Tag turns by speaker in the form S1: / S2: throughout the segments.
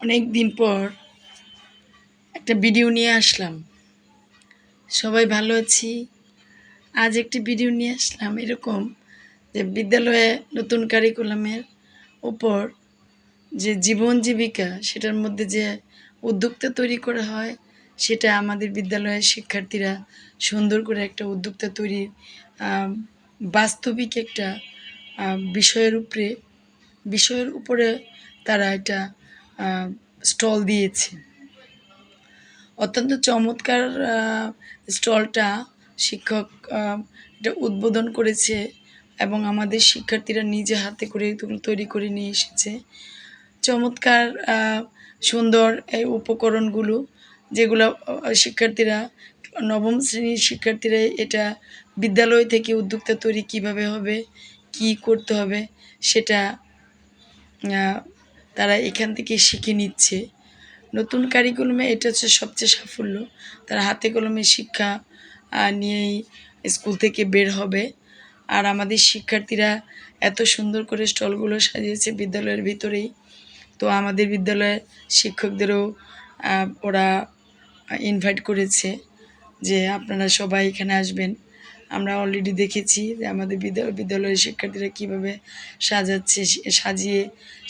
S1: অনেক দিন পর একটা ভিডিও নিয়ে আসলাম। সবাই ভালো আছি? আজ একটি ভিডিও নিয়ে আসলাম এরকম যে বিদ্যালয়ে নতুন কারিকুলামের উপর যে জীবন জীবিকা, সেটার মধ্যে যে উদ্যোক্তা তৈরি করা হয়, সেটা আমাদের বিদ্যালয়ের শিক্ষার্থীরা সুন্দর করে একটা উদ্যোক্তা তৈরির বাস্তবিক একটা বিষয়ের উপরে বিষয়ের উপরে তারা এটা স্টল দিয়েছে। অত্যন্ত চমৎকার স্টলটা শিক্ষক এটা উদ্বোধন করেছে এবং আমাদের শিক্ষার্থীরা নিজে হাতে করে তৈরি করে নিয়ে এসেছে। চমৎকার সুন্দর এই উপকরণগুলো যেগুলো শিক্ষার্থীরা, নবম শ্রেণির শিক্ষার্থীরা এটা বিদ্যালয় থেকে উদ্যোক্তা তৈরি কীভাবে হবে, কি করতে হবে সেটা তারা এখান থেকে শিখে নিচ্ছে। নতুন কারিকুলামে এটা হচ্ছে সবচেয়ে সাফল্য। তারা হাতে কলমে শিক্ষা নিয়েই স্কুল থেকে বের হবে। আর আমাদের শিক্ষার্থীরা এত সুন্দর করে স্টলগুলো সাজিয়েছে বিদ্যালয়ের ভিতরেই। তো আমাদের বিদ্যালয়ের শিক্ষকদেরও ওরা ইনভাইট করেছে যে আপনারা সবাই এখানে আসবেন। আমরা অলরেডি দেখেছি যে আমাদের বিদ্যালয়, বিদ্যালয়ের শিক্ষার্থীরা কীভাবে সাজাচ্ছে, সাজিয়ে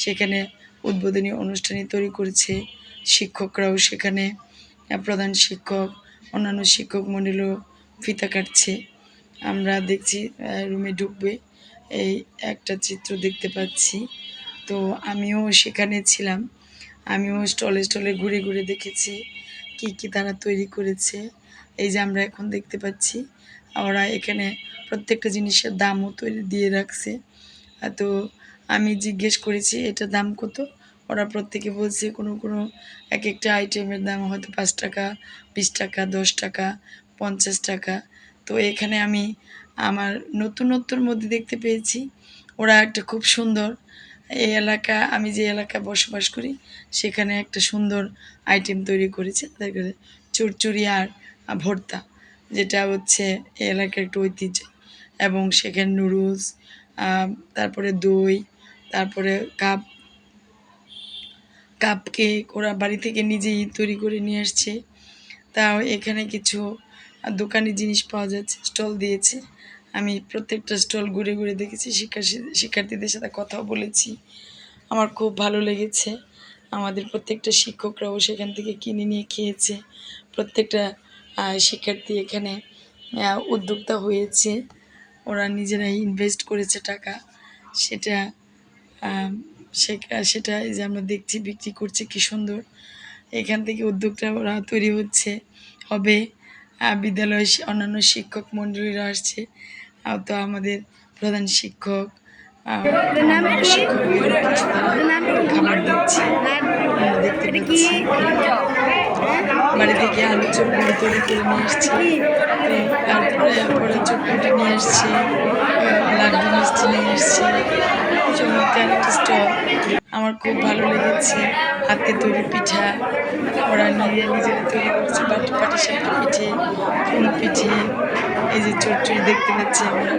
S1: সেখানে উদ্বোধনী অনুষ্ঠানে তৈরি করেছে। শিক্ষকরাও সেখানে, প্রধান শিক্ষক, অন্যান্য শিক্ষক মণ্ডলীও ফিতা কাটছে। আমরা দেখছি রুমে ঢুকবে। এই একটা চিত্র দেখতে পাচ্ছি। তো আমিও সেখানে ছিলাম। আমিও স্টলে স্টলে ঘুরে ঘুরে দেখেছি কি কি তারা তৈরি করেছে। এই যে আমরা এখন দেখতে পাচ্ছি, ওরা এখানে প্রত্যেকটা জিনিসের দামও তৈরি, দিয়ে রাখছে। তো আমি জিজ্ঞেস করেছি, এটা দাম কত? ওরা প্রত্যেকে বলছে, কোনো কোনো, এক একটা আইটেমের দাম হয়তো পাঁচ টাকা, বিশ টাকা, দশ টাকা, পঞ্চাশ টাকা। তো এখানে আমি আমার নতুনত্বর মধ্যে দেখতে পেয়েছি, ওরা একটা খুব সুন্দর এই এলাকা, আমি যে এলাকায় বসবাস করি, সেখানে একটা সুন্দর আইটেম তৈরি করেছে, তাদের কাছে চুরচুরি আর ভর্তা, যেটা হচ্ছে এই এলাকার একটা ঐতিহ্য। এবং সেখানে নুডলস তারপরে দই তারপরে কাপ কাপ কেক ওরা বাড়ি থেকে নিজেই তৈরি করে নিয়ে আসছে। তাও এখানে কিছু দোকানি জিনিস পাওয়া যাচ্ছে, স্টল দিয়েছে। আমি প্রত্যেকটা স্টল ঘুরে ঘুরে দেখেছি, শিক্ষা, শিক্ষার্থীদের সাথে কথাও বলেছি। আমার খুব ভালো লেগেছে। আমাদের প্রত্যেকটা শিক্ষকরাও সেখান থেকে কিনে নিয়ে খেয়েছে। প্রত্যেকটা শিক্ষার্থী এখানে উদ্যোক্তা হয়েছে। ওরা নিজেরাই ইনভেস্ট করেছে টাকা। সেটা সেটা এই যে আমরা দেখছি বিক্রি করছে কি সুন্দর। এখান থেকে উদ্যোগটা ওরা তৈরি হচ্ছে হবে। বিদ্যালয়ের অন্যান্য শিক্ষক মণ্ডলীরা আসছে। তো আমাদের প্রধান শিক্ষক খাবার দিচ্ছে। দেখতে পাচ্ছি। বাড়ি থেকে আলু চটপটি তৈরি করে নিয়ে আসছে। তারপরে ওরা চটপটি নিয়ে আসছে। নিয়ে স্টল আমার খুব ভালো লেগেছে। হাতে তৈরি পিঠা, ওরা নিয়ে নিজেরা তৈরি করছে, বাটি পাটি সাপটি পিঠে, ফুল পিঠে, এই যে চটচড়ি দেখতে পাচ্ছি আমরা।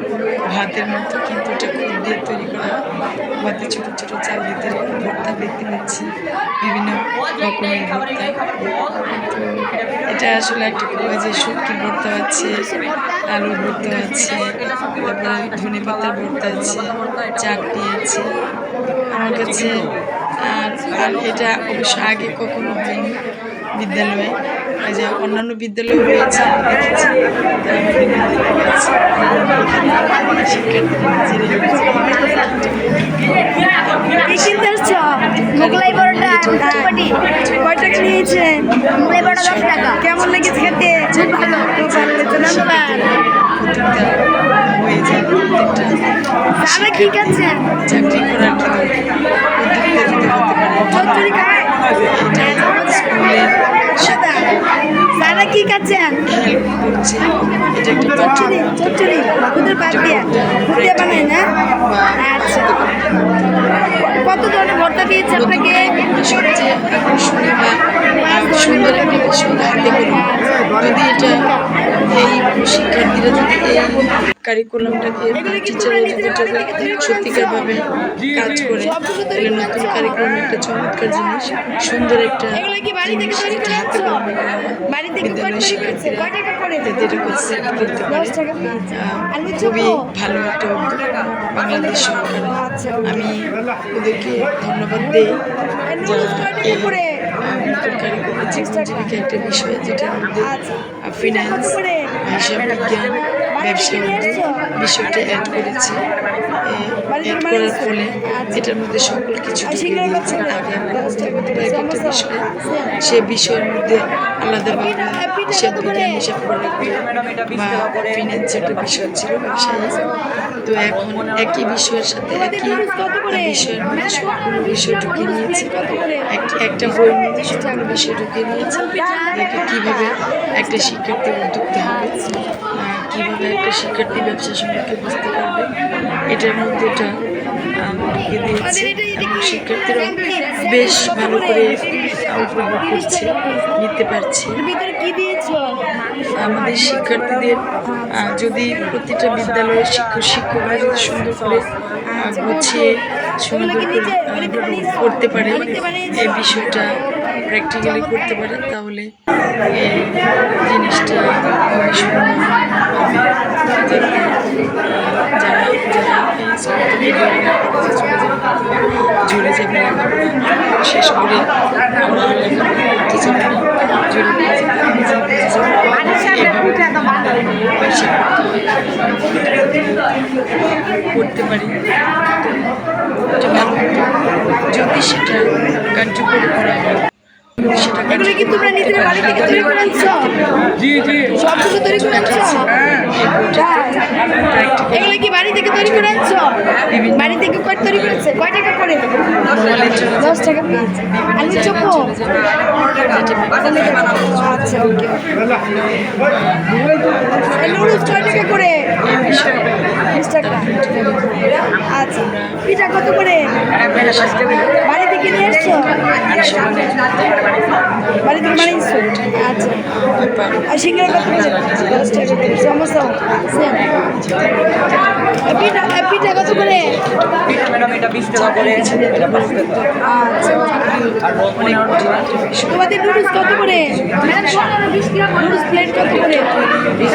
S1: ভাতের মতো, কিন্তু এটা খুব দিয়ে তৈরি করা হয় ভাতে ছোট ছোটো করা ভর্তা দেখতে পাচ্ছি বিভিন্ন রকমের ভর্তা এটা আসলে একটা খুব যে শুটকির ভর্তা আছে আলুর ভর্তা আছে তারপরে ধনে পাতার ভর্তা আছে চাটনি আছে। আমার কাছে আর আর এটা অবশ্য আগে কখনো হয়নি বিদ্যালয়ে। এই যে অন্যান্য বিদ্যালয়ে হয়েছে তো
S2: মোগলাই পরোটা চটপটি কয় নিয়েছেন মোগলাই পরোটা দশ টাকা কেমন লেগেছে খেতে ভালো ভালো দাদা কি খাচ্ছেন
S1: চাকরি করার
S2: দাদা কি
S1: একটা
S2: চচ্চড়ি চচ্চড়ি। ওদের বাদ দিয়ে। দিয়ে বানায় না? আচ্ছা। কত ধরনের ভর্তা দিয়েছে আপনাকে?
S1: সবচেয়ে আকর্ষণীয় বা সুন্দর একটা বিষয় হাতে কলম যদি এটা এই শিক্ষার্থীরা যদি এই কারিকুলামটাকে টিচাররা যদি এটাকে সত্যিকারভাবে কাজ করে তাহলে নতুন কারিকুলাম একটা চমৎকার জিনিস সুন্দর একটা জিনিস যেটা হাতে কলমে বিদ্যালয়ের শিক্ষার্থীরা? যাতে করতে পারে খুবই ভালো একটা উদ্যোগ বাংলাদেশ সরকার
S2: আচ্ছা,
S1: আমি ওদেরকে ধন্যবাদ দিই। জীবিকা একটা বিষয় যেটা
S2: আচ্ছা।
S1: ফিনান্স
S2: কত
S1: হিসাব বিজ্ঞান ব্যবসা বিষয়টা অ্যাড করেছি। করার ফলে
S2: আচ্ছা।
S1: এটার মধ্যে সকল কিছু। সে বিষয়ের মধ্যে আলাদাভাবে
S2: পিঠা
S1: হিসাব
S2: করে?
S1: বিজ্ঞান হিসাব করা বা ফিনান্স একটা বিষয় ছিল ব্যবসায়ী তো এখন একই বিষয়ের সাথে একই বিষয়ের মধ্যে সবগুলো বিষয় ঢুকে নিয়েছে। একটা বইয়ের মধ্যে সবগুলো বিষয় ঢুকে নিয়েছে। দেখে কীভাবে একটা শিক্ষার্থী উদ্যোক্তা হবে কীভাবে একটা শিক্ষার্থী ব্যবসা সম্পর্কে বুঝতে পারবে? এটার মধ্যে এটা ঢুকে এবং শিক্ষার্থীরা বেশ ভালো করে উপভোগ করছে, নিতে পারছে। আমাদের শিক্ষার্থীদের যদি প্রতিটা বিদ্যালয়ের শিক্ষক শিক্ষকরা যদি সুন্দর করে গুছিয়ে, সুন্দর করে করতে পারে এই বিষয়টা প্র্যাকটিক্যালি করতে পারে, তাহলে এই জিনিসটা যারা যারা জুড়ে শেষ করে করতে পারি যদি সেটা কার্যকর করা হয়
S2: এগুলো কি তোমরা নিজেরা বাড়ি থেকে তৈরি করে আনছো
S3: জি জি
S2: সবগুলো তৈরি করে আনছো? এগুলো কি বাড়ি থেকে তৈরি করে আনছো? বাড়ি থেকে কয় তৈরি করেছে? কয় টাকা করে? দশ টাকা পিস আলু চপো আচ্ছা ওকে। নুডলস কয় টাকা করে? বিশ টাকা। আচ্ছা। পিঠা কত করে? নিয়ে এসছো? বাড়ি বানিয়েছো আচ্ছা। আর সিঙ্গারা কত দশ টাকা করে। সমস্যা সেম। পিঠা পিঠা কত করে?
S3: ম্যাডাম এটা বিশ টাকা করে? এটা পাঁচ টাকা
S2: আচ্ছা তোমাদের নুডলস কত করে? নুডলস প্লেট কত করে। বিশ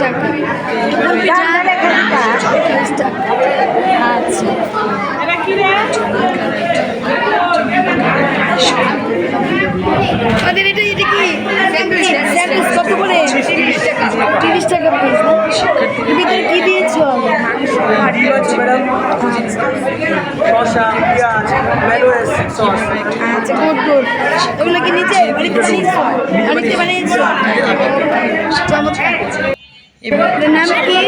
S2: টাকা পিঠা বিশ টাকা আচ্ছা আমাদের এটা এটা কি স্যান্ডউইচ স্যান্ডউইচ কত করে তিরিশ টাকা পিস ভিতরে কি দিয়েছ
S3: শসা পেঁয়াজ ম্যালোয়েস সস
S2: আচ্ছা গুড গুড। এগুলো কি নিচে? বাড়িতে চিজ বাড়িতে মানে চমৎকার। এবার নাম কি?